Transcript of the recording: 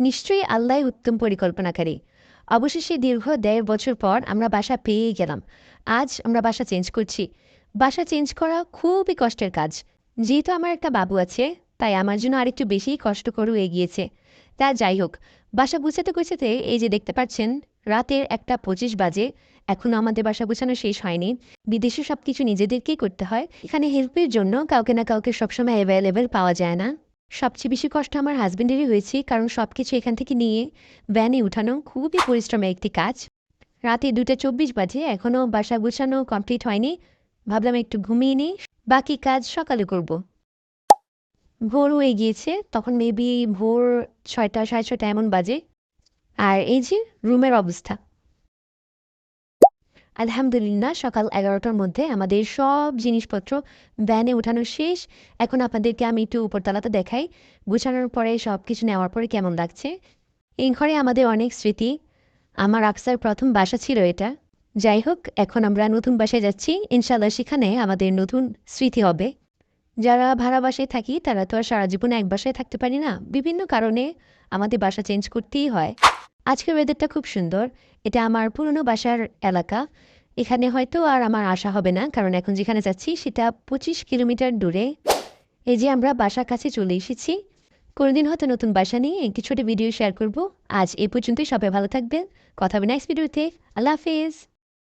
নিশ্চয়ই আল্লাহ উত্তম পরিকল্পনাকারী। অবশেষে দীর্ঘ দেড় বছর পর আমরা বাসা পেয়ে গেলাম। আজ আমরা বাসা চেঞ্জ করছি। বাসা চেঞ্জ করা খুবই কষ্টের কাজ। যেহেতু আমার একটা বাবু আছে, তাই আমার জন্য আরেকটু বেশি কষ্ট করেও এগিয়েছে। তা যাই হোক, বাসা গুছাতে গুছাতে এই যে দেখতে পাচ্ছেন, রাতের একটা পঁচিশ বাজে। এখনও আমাদের বাসা গুছানো শেষ হয়নি। বিদেশে সব কিছু নিজেদেরকেই করতে হয়। এখানে হেল্পের জন্য কাউকে না কাউকে সবসময় অ্যাভেলেবেল পাওয়া যায় না। সবচেয়ে বেশি কষ্ট আমার হাজবেন্ডেরই হয়েছে, কারণ সব কিছু এখান থেকে নিয়ে ভ্যানে উঠানো খুবই পরিশ্রমের একটি কাজ। রাতে দুটা চব্বিশ বাজে এখনও বাসা গুছানো কমপ্লিট হয়নি। ভাবলাম একটু ঘুমিয়ে নিই, বাকি কাজ সকালে করব। ভোর হয়ে গিয়েছে তখন মেবি ভোর ছয়টা, সাড়ে ছয়টা এমন বাজে। আর এই যে, রুমের অবস্থা। আলহামদুলিল্লাহ, সকাল এগারোটার মধ্যে আমাদের সব জিনিসপত্র ভ্যানে উঠানো শেষ। এখন আপনাদেরকে আমি একটু উপরতলাতে দেখাই, গুছানোর পরে সব কিছু নেওয়ার পরে কেমন লাগছে। এই ঘরে আমাদের অনেক স্মৃতি। আমার আকসার প্রথম বাসা ছিল এটা। যাই হোক, এখন আমরা নতুন বাসায় যাচ্ছি। ইনশাল্লাহ সেখানে আমাদের নতুন স্মৃতি হবে। যারা ভাড়া বাসায় থাকি, তারা তো আর সারা জীবন এক বাসায় থাকতে পারি না। বিভিন্ন কারণে আমাদের বাসা চেঞ্জ করতেই হয়। আজকের ওয়েদারটা খুব সুন্দর। এটা আমার পুরনো বাসার এলাকা। এখানে হয়তো আর আমার আশা হবে না, কারণ এখন যেখানে যাচ্ছি সেটা পঁচিশ কিলোমিটার দূরে। এই যে আমরা বাসার কাছে চলে এসেছি। কোনোদিন হয়তো নতুন বাসা নিয়ে একটি ছোট ভিডিও শেয়ার করব। আজ এ পর্যন্তই, সবাই ভালো থাকবেন। কথা হবে নেক্সট ভিডিওতে আল্লাহ হাফেজ।